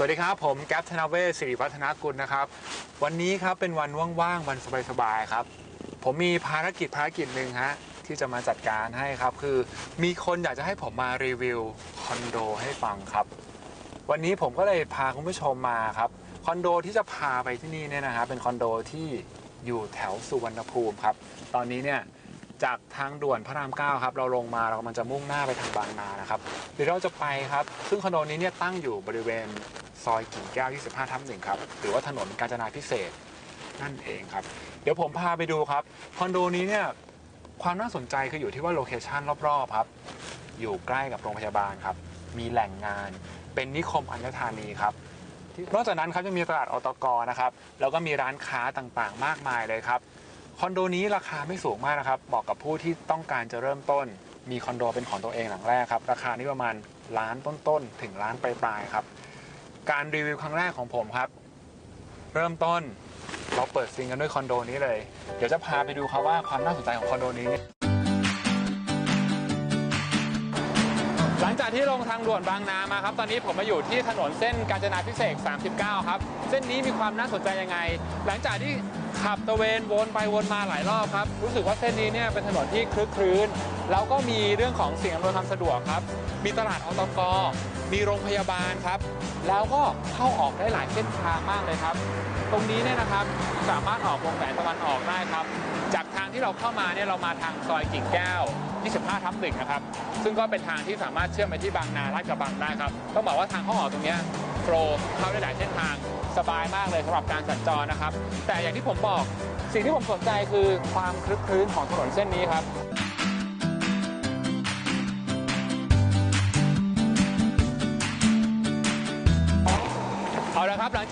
สวัสดีครับ ผมแก๊ปธนเวศสิริวัฒนากุลนะครับ วันนี้ครับเป็นวันว่างๆ วันสบายๆครับ ผมมีภารกิจภารกิจหนึ่งฮะที่จะมาจัดการให้ครับ คือมีคนอยากจะให้ผมมารีวิวคอนโดให้ฟังครับ วันนี้ผมก็เลยพาคุณผู้ชมมาครับคอนโดที่จะพาไปที่นี่เนี่ยนะฮะเป็นคอนโดที่อยู่แถวสุวรรณภูมิครับ ตอนนี้เนี่ยจากทางด่วนพระรามเก้าครับ เราลงมาเรากำลังจะมุ่งหน้าไปทางบางนานะครับเดี๋ยวเราจะไปครับ ซึ่งคอนโดนี้เนี่ยตั้งอยู่บริเวณ ซอยกิ่งแก้ว 25 ทับหนึ่งครับ หรือว่าถนนกาญจนาพิเศษนั่นเองครับ เดี๋ยวผมพาไปดูครับ คอนโดนี้เนี่ยความน่าสนใจคืออยู่ที่ว่าโลเคชันรอบๆครับ อยู่ใกล้กับโรงพยาบาลครับ มีแหล่งงาน เป็นนิคมอัญธานีครับ นอกจากนั้นครับจะมีตลาดอตกนะครับ แล้วก็มีร้านค้าต่างๆ มากมายเลยครับ คอนโดนี้ราคาไม่สูงมากนะครับ เหมาะกับผู้ที่ต้องการจะเริ่มต้น มีคอนโดเป็นของตัวเองหลังแรกครับ ราคานี้ประมาณล้านต้นๆ ถึงล้านปลายๆครับ การรีวิวครั้งแรกของผมครับ เริ่มต้นเราเปิดซิงกันด้วยคอนโดนี้เลย เดี๋ยวจะพาไปดูครับว่าความน่าสนใจของคอนโดนี้เนี่ยหลังจากที่ลงทางด่วนบางนามาครับ ตอนนี้ผมมาอยู่ที่ถนนเส้นกาญจนาพิเศษก39 ครับ เส้นนี้มีความน่าสนใจยังไง หลังจากที่ขับตะเวนวนไปวนมาหลายรอบครับ รู้สึกว่าเส้นนี้เนี่ยเป็นถนนที่คลึกครื้น แล้วก็มีเรื่องของเสิ่งอำนวยความสะดวกครับ มีตลาดอตก มีโรงพยาบาลครับ แล้วก็เข้าออกได้หลายเส้นทางมากเลยครับ ตรงนี้เนี่ยนะครับสามารถออกวงแหวนตะวันออกได้ครับ จากทางที่เราเข้ามาเนี่ยเรามาทางซอยกิ่งแก้ว 25 ทับหนึ่งนะครับ ซึ่งก็เป็นทางที่สามารถเชื่อมไปที่บางนาลาดกระบังได้ครับต้องบอกว่าทางเข้าออกตรงเนี้ยโฟล์เข้าได้หลายเส้นทางสบายมากเลยสำหรับการสัญจรนะครับ แต่อย่างที่ผมบอกสิ่งที่ผมสนใจคือความคลึกคลื้นของถนนเส้นนี้ครับ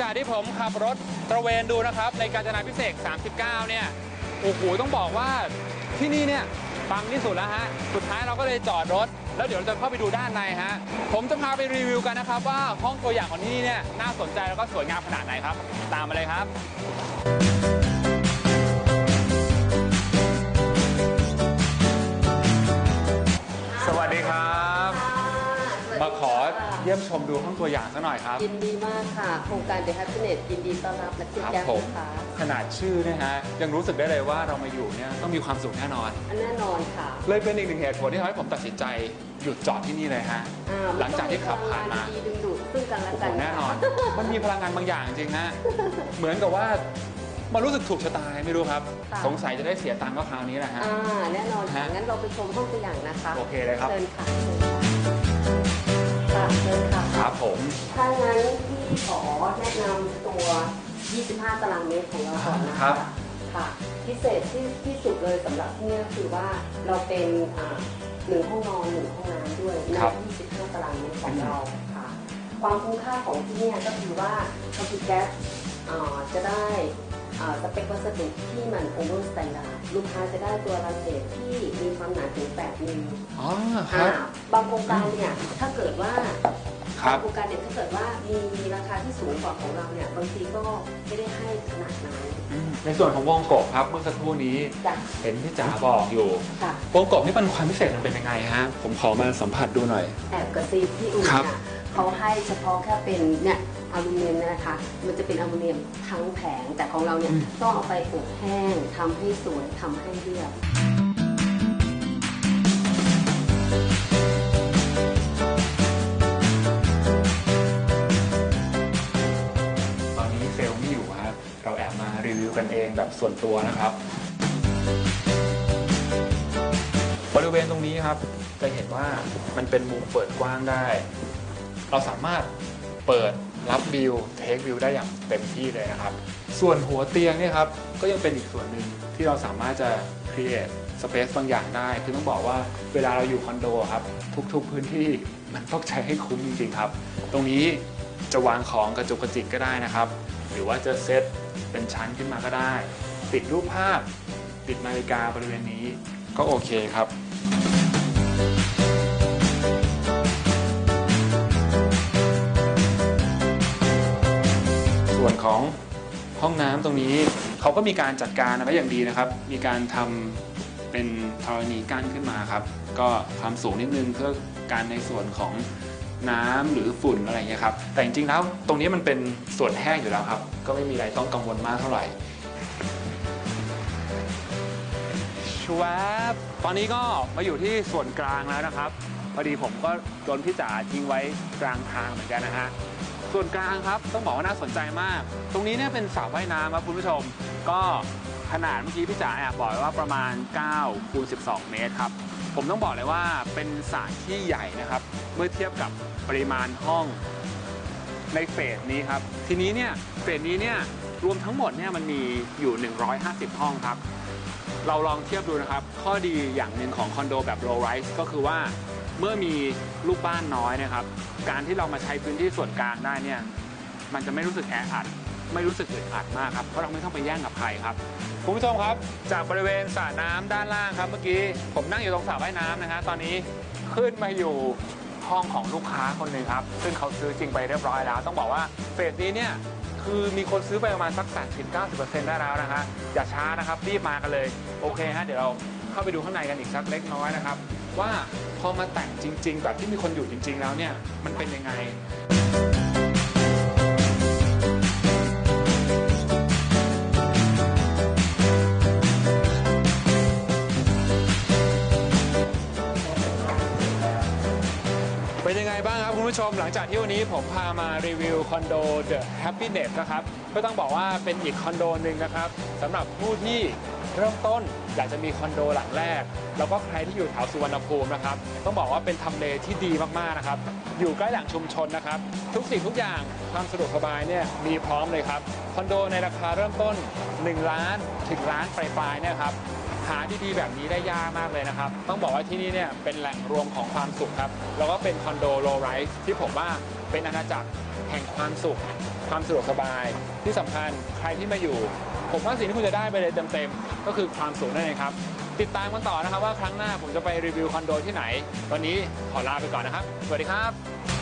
จากที่ผมขับรถตระเวนดูนะครับ ในกาญจนาพิเศษ39 เนี่ยโอ้โหต้องบอกว่าที่นี่เนี่ยปังที่สุดแล้วฮะสุดท้ายเราก็เลยจอดรถ แล้วเดี๋ยวเราจะเข้าไปดูด้านในฮะผมจะพาไปรีวิวกันนะครับ ว่าห้องตัวอย่างของที่นี่เนี่ยน่าสนใจแล้วก็สวยงามขนาดไหนครับ ตามมาเลยครับ ยี่ยมชมดูห้องตัวอย่างสักหน่อยครับ ยินดีมากค่ะ โครงการ The Happiness ยินดีต้อนรับและคุณครับแก้วผม นะคะขนาดชื่อเนี่ยฮะยังรู้สึกได้เลยว่าเรามาอยู่เนี่ยต้องมีความสุขแน่นอน อันแน่นอนค่ะเลยเป็นอีกหนึ่งเหตุผลที่ทำให้ผมตัดสินใจหยุดจอดที่นี่เลยฮะ อ่หลังจากที่ขับผ่านมาดีดึงดูดซึ่งกันและโอ้โหกันแน่นอน มันมีพลังงานบางอย่างจริงฮะ เหมือนกับว่ามันรู้สึกถูกชะตาไม่รู้ครับสงสัยจะได้เสียตังค์ก็คราวนี้แหละฮะ อ่าแน่นอนค่ะฮะ งั้นเราไปชมห้องตัวอย่างนะคะโอเคเลยครับ เชิญค่ะเชิญ ค่ะค่ะเชิญค่ะครับผมถ้างั้นพี่ขอแนะนำตัว 25 ตารางเมตรของเราก่อนนะครัคะบค่ะ พิเศษที่ที่สุดเลยสำหรับที่นี่ก็คือว่าเราเป็นอ่าหนึ่งห้องนอนหนึ่งห้องน้ำด้วยในครับ25 ตารางเมตรของเราค่ะ ความคุ้มค่าของที่เนี่ยก็คือว่าก็คือแก๊สอ่าจะได้ อ่าสเปควัสดุที่มันโอเวอร์สแตนดาร์ดลูกค้าจะได้ตัวรันเศษที่มีความหนาถึง8มิลอ๋อครับอ่าบางโครงการเนี่ยถ้าเกิดว่าครับโครงการเนี่ยถ้าเกิดว่ามีราคาที่สูงกว่าของเราเนี่ยบางทีก็ไม่ได้ให้ขนาดนั้นอืมในส่วนของวงกบครับเมื่อสักครู่นี้จ้ะเห็นพี่จ๋าบอกอยู่ค่ะวงกบนี่มันความพิเศษมันเป็นยังไงฮะผมขอมาสัมผัสดูหน่อยแอบกระซิบที่อุ่นครับ เนี่ยเขาให้เฉพาะแค่เป็นเนี่ยอลูมิเนียมเนยนะคะ มันจะเป็นอลูมิเนียมทั้งแผง แต่ของเราเนี่ยต้องเอาไปอบแห้งทำให้สวยทำให้เรียบตอนนี้เซลล์ไม่อยู่ฮะเราแอบมารีวิวกันเองแบบส่วนตัวนะครับ บริเวณตรงนี้ครับจะเห็นว่ามันเป็นมุมเปิดกว้างได้ เราสามารถเปิดรับวิวเทควิวได้อย่างเต็มที่เลยนะครับ ส่วนหัวเตียงเนี่ยครับก็ยังเป็นอีกส่วนหนึ่งที่เราสามารถจะ create space บางอย่างได้ คือต้องบอกว่าเวลาเราอยู่คอนโดครับทุกๆพื้นที่มันต้องใช้ให้คุ้มจริงๆครับ ตรงนี้จะวางของกระจุกกระจิกก็ได้นะครับ หรือว่าจะเซตเป็นชั้นขึ้นมาก็ได้ ติดรูปภาพ ติดนาฬิกาบริเวณนี้ก็โอเคครับ ของห้องน้ำตรงนี้เขาก็มีการจัดการไว้อย่างดีนะครับ มีการทำเป็นธรณีกั้นขึ้นมาครับ ก็ความสูงนิดนึงเพื่อการในส่วนของน้ำหรือฝุ่นอะไรเงี้ยครับ แต่จริงๆแล้วตรงนี้มันเป็นส่วนแห้งอยู่แล้วครับ ก็ไม่มีอะไรต้องกังวลมากเท่าไหร่ชวบตอนนี้ก็มาอยู่ที่ส่วนกลางแล้วนะครับ พอดีผมก็โดนพี่จ๋าทิ้งไว้กลางทางเหมือนกันนะฮะ ส่วนกลางครับต้องบอกว่าน่าสนใจมาก ตรงนี้เนี่ยเป็นสระว่ายน้ำครับคุณผู้ชม ก็ขนาดเมื่อกี้พี่จ๋าแอบบอกไว้ว่าประมาณ9คูณ12 เมตรครับ ผมต้องบอกเลยว่าเป็นสระที่ใหญ่นะครับ เมื่อเทียบกับปริมาณห้องในเฟสนี้ครับ ทีนี้เนี่ยเฟสนี้เนี่ยรวมทั้งหมดเนี่ยมันมีอยู่ 150 ห้องครับ เราลองเทียบดูนะครับ ข้อดีอย่างหนึ่งของคอนโดแบบ low rise ก็คือว่า เมื่อมีลูกบ้านน้อยนะครับ การที่เรามาใช้พื้นที่ส่วนกลางได้เนี่ย มันจะไม่รู้สึกแออัด ไม่รู้สึกอึดอัดมากครับ เพราะเราไม่ต้องไปแย่งกับใครครับ คุณผู้ชมครับ จากบริเวณสระน้ำด้านล่างครับ เมื่อกี้ผมนั่งอยู่ตรงสระว่ายน้ำนะฮะ ตอนนี้ขึ้นมาอยู่ห้องของลูกค้าคนหนึ่งครับ ซึ่งเขาซื้อจริงไปเรียบร้อยแล้ว ต้องบอกว่าเฟสนี้เนี่ย คือมีคนซื้อไปประมาณสัก 80-90%ได้แล้วนะฮะ อย่าช้านะครับ รีบมากันเลย โอเคฮะ เดี๋ยวเรา เข้าไปดูข้างในกันอีกสักเล็กน้อยนะครับ ว่าพอมาแต่งจริง ๆ แบบที่มีคนอยู่จริง ๆ แล้วเนี่ยมันเป็นยังไงเป็นยังไงบ้างครับ คุณผู้ชมหลังจากที่วันนี้ผมพามารีวิวคอนโด The Happiness นะครับ ก็ต้องบอกว่าเป็นอีกคอนโดหนึ่งนะครับสำหรับผู้ที่ เริ่มต้นอยากจะมีคอนโดหลังแรก แล้วก็ใครที่อยู่แถวสุวรรณภูมินะครับต้องบอกว่าเป็นทำเลที่ดีมากๆนะครับอยู่ใกล้แหล่งชุมชนนะครับทุกสิ่งทุกอย่างความสะดวกสบายเนี่ยมีพร้อมเลยครับคอนโดในราคาเริ่มต้น 1 ล้านถึงล้านปลายๆเนี่ยครับหาดีๆแบบนี้ได้ยากมากเลยนะครับ ต้องบอกว่าที่นี่เนี่ยเป็นแหล่งรวมของความสุขครับ แล้วก็เป็นคอนโดโลไรส์ที่ผมว่าเป็นอาณาจักรแห่งความสุข ความสะดวกสบาย ที่สำคัญใครที่มาอยู่ ผมว่าสิ่งที่คุณจะได้ไปเลยเต็มๆ ก็คือความสูงนั่นเองครับ ติดตามกันต่อนะครับว่าครั้งหน้าผมจะไปรีวิวคอนโดที่ไหน วันนี้ขอลาไปก่อนนะครับ สวัสดีครับ